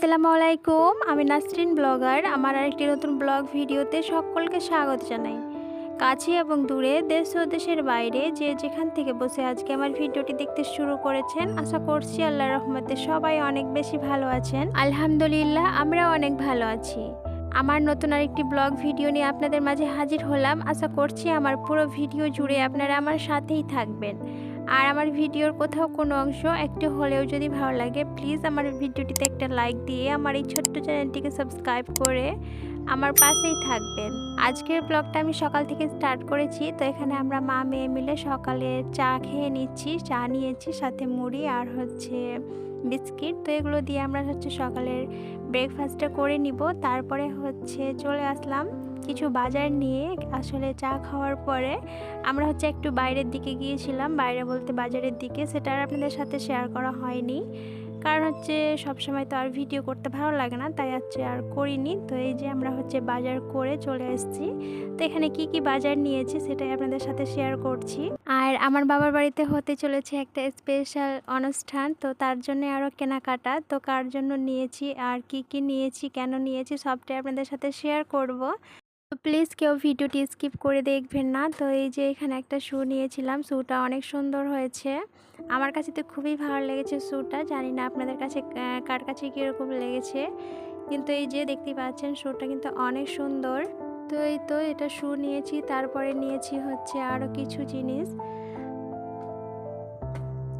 আসসালামু আলাইকুম আমি নাসরিন ব্লগার। আমার আরেকটি নতুন ব্লগ ভিডিওতে সকলকে স্বাগত জানাই। কাছে এবং দূরে, দেশ ও দেশের বাইরে যে যেখান থেকে বসে আজকে আমার ভিডিওটি দেখতে শুরু করেছেন, আশা করছি আল্লাহ রহমতে সবাই অনেক বেশি ভালো আছেন। আলহামদুলিল্লাহ, আমরাও অনেক ভালো আছি। আমার নতুন আরেকটি ব্লগ ভিডিও নিয়ে আপনাদের মাঝে হাজির হলাম। আশা করছি আমার পুরো ভিডিও জুড়ে আপনারা আমার সাথেই থাকবেন। আর আমার ভিডিওর কোথাও কোনো অংশ একটু হলেও যদি ভালো লাগে প্লিজ আমার ভিডিওটিতে একটা লাইক দিয়ে আমার এই ছোট্ট চ্যানেলটিকে সাবস্ক্রাইব করে আমার পাশেই থাকবেন। আজকের ব্লগটা আমি সকাল থেকে স্টার্ট করেছি, তো এখানে আমরা মা মেয়ে মিলে সকালে চা খেয়ে নিচ্ছি, চা নিয়েছি, সাথে মুড়ি আর হচ্ছে বিস্কিট। তো এগুলো দিয়ে আমরা হচ্ছে সকালের ব্রেকফাস্টটা করে নিব, তারপরে হচ্ছে চলে আসলাম কিছু বাজার নিয়ে আসলে চা খাওয়ার পরে আমরা হচ্ছে একটু বাইরের দিকে গিয়েছিলাম। বাইরে বলতে বাজারের দিকে। সেটা আর আপনাদের সাথে শেয়ার করা হয়নি। কারণ হচ্ছে সবসময় তো আর ভিডিও করতে ভালো লাগে না। তাই হচ্ছে আর করিনি। তো এই যে আমরা হচ্ছে বাজার করে চলে এসেছি তো এখানে কি কি বাজার নিয়েছি সেটাই আপনাদের সাথে শেয়ার করছি। আর আমার বাবার বাড়িতে হতে চলেছে একটা স্পেশাল অনুষ্ঠান। তো তার জন্য আরও কেনাকাটা। তো কার জন্য নিয়েছি? আর কি কি নিয়েছি? কেন নিয়েছি? সবটাই আপনাদের সাথে শেয়ার করব। তো প্লিজ কেউ ভিডিওটি স্কিপ করে দেখবেন না। তো এই যে এখানে একটা শ্যু নিয়েছিলাম শ্যুটা অনেক সুন্দর হয়েছে। আমার কাছে তো খুবই ভালো লেগেছে শ্যুটা জানি না আপনাদের কাছে কার কাছে কীরকম লেগেছে। কিন্তু এই যে দেখতে পাচ্ছেন শ্যুটা কিন্তু অনেক সুন্দর। তো এই তো এটা শ্যু নিয়েছি, তারপরে নিয়েছি হচ্ছে আরও কিছু জিনিস।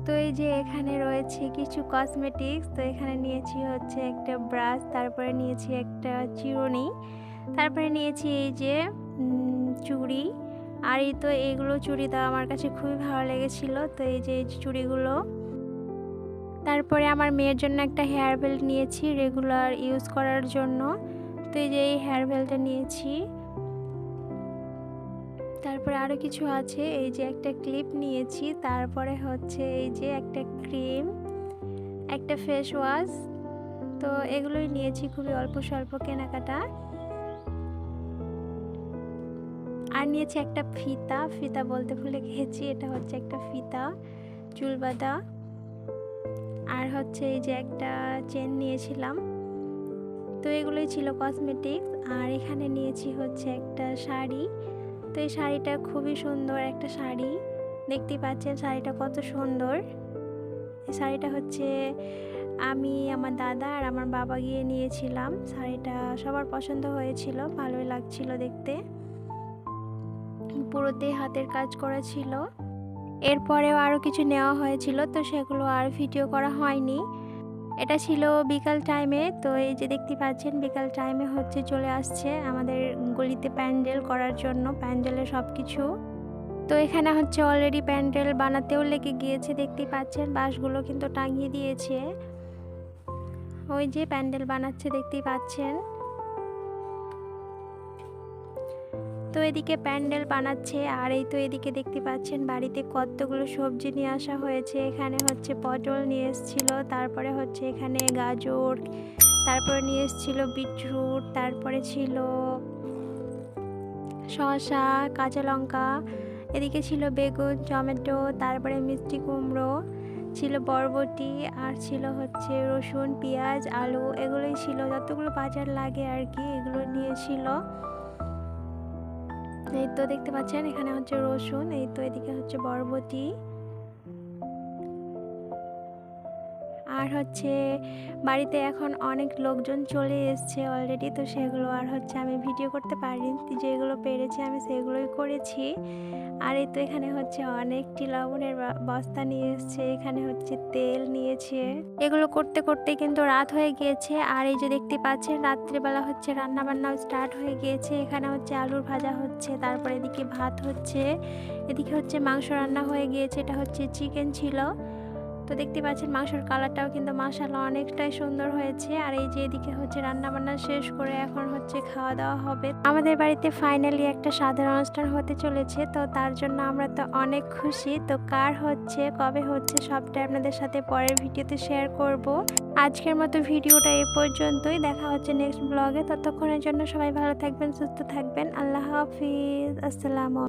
তো এই যে এখানে রয়েছে কিছু কসমেটিক্স তো এখানে নিয়েছি হচ্ছে একটা ব্রাশ তারপরে নিয়েছি একটা চিরুনি। তারপরে নিয়েছি এই যে চুড়ি। আর এই তো এইগুলো চুড়িটা আমার কাছে খুবই ভালো লেগেছিল। তো এই যে চুড়িগুলো। তারপরে আমার মেয়ের জন্য একটা হেয়ার বেল্ট নিয়েছি রেগুলার ইউজ করার জন্য। তো এই যে এই হেয়ার বেল্টটা নিয়েছি। তারপরে আরও কিছু আছে। এই যে একটা ক্লিপ নিয়েছি। তারপরে হচ্ছে এই যে একটা ক্রিম একটা ফেস ওয়াশ তো এগুলোই নিয়েছি খুবই অল্প স্বল্প কেনাকাটা। আর নিয়েছি একটা ফিতা। ফিতা বলতে ভুলে গেছি, এটা হচ্ছে একটা ফিতা চুল বাঁধা আর হচ্ছে এই যে একটা চেন নিয়েছিলাম। তো এগুলোই ছিল কসমেটিক্স আর এখানে নিয়েছি হচ্ছে একটা শাড়ি। তো এই শাড়িটা খুবই সুন্দর একটা শাড়ি। দেখতেই পাচ্ছেন শাড়িটা কত সুন্দর। এই শাড়িটা হচ্ছে আমি, আমার দাদা আর আমার বাবা গিয়ে নিয়েছিলাম। শাড়িটা সবার পছন্দ হয়েছিল, ভালোই লাগছিল দেখতে। পুরোতে হাতের কাজ করা ছিল এরপরেও আরও কিছু নেওয়া হয়েছিল, তো সেগুলো আর ভিডিও করা হয়নি। এটা ছিল বিকাল টাইমে তো এই যে দেখতে পাচ্ছেন, বিকাল টাইমে হচ্ছে চলে আসছে আমাদের গলিতে প্যান্ডেল করার জন্য প্যান্ডেলের সব কিছু তো এখানে হচ্ছে অলরেডি প্যান্ডেল বানাতেও লেগে গিয়েছে দেখতেই পাচ্ছেন, বাঁশগুলো কিন্তু টাঙিয়ে দিয়েছে। ওই যে প্যান্ডেল বানাচ্ছে, দেখতেই পাচ্ছেন। তো এদিকে প্যান্ডেল বানাচ্ছে, আর এই তো এদিকে দেখতে পাচ্ছেন বাড়িতে কতগুলো সবজি নিয়ে আসা হয়েছে। এখানে হচ্ছে পটল নিয়ে এসেছিল, তারপরে হচ্ছে এখানে গাজর, তারপরে নিয়ে এসেছিল বিটরুট, তারপরে ছিল শসা, কাঁচা লঙ্কা, এদিকে ছিল বেগুন, টমেটো, তারপরে মিষ্টি কুমড়ো, ছিল বরবটি, আর ছিল হচ্ছে রসুন, পেঁয়াজ, আলু, এগুলোই ছিল। যতগুলো বাজার লাগে আর কি, এগুলো নিয়েছিল এই তো দেখতে পাচ্ছেন এখানে হচ্ছে রসুন এই তো এদিকে হচ্ছে বরবটি। হচ্ছে বাড়িতে এখন অনেক লোকজন চলে এসছে অলরেডি তো সেগুলো আর হচ্ছে আমি ভিডিও করতে পারিনি। যেগুলো পেরেছি আমি সেগুলোই করেছি। আর এই তো এখানে হচ্ছে অনেকটি লবণের বস্তা নিয়ে এসছে। এখানে হচ্ছে তেল নিয়েছে। এগুলো করতে করতে কিন্তু রাত হয়ে গিয়েছে। আর এই যে দেখতে পাচ্ছেন, রাত্রিবেলা হচ্ছে রান্নাবান্নাও স্টার্ট হয়ে গিয়েছে। এখানে হচ্ছে আলুর ভাজা হচ্ছে, তারপর এদিকে ভাত হচ্ছে। এদিকে হচ্ছে মাংস রান্না হয়ে গিয়েছে। এটা হচ্ছে চিকেন ছিল। তো দেখতে পাচ্ছেন মাংসের কালারটাও কিন্তু মাসাল্লাহ অনেকটাই সুন্দর হয়েছে। আর এই যে এদিকে হচ্ছে রান্না বান্না শেষ করে এখন হচ্ছে খাওয়া দাওয়া হবে। আমাদের বাড়িতে ফাইনালি একটা সাধারণ অনুষ্ঠান হতে চলেছে, তো তার জন্য আমরা তো অনেক খুশি। তো কার হচ্ছে, কবে হচ্ছে সবটাই আপনাদের সাথে পরের ভিডিওতে শেয়ার করব। আজকের মতো ভিডিওটা এই পর্যন্তই। দেখা হচ্ছে নেক্সট ব্লগে ততক্ষণের জন্য সবাই ভালো থাকবেন, সুস্থ থাকবেন। আল্লাহ হাফিজ। আসসালামু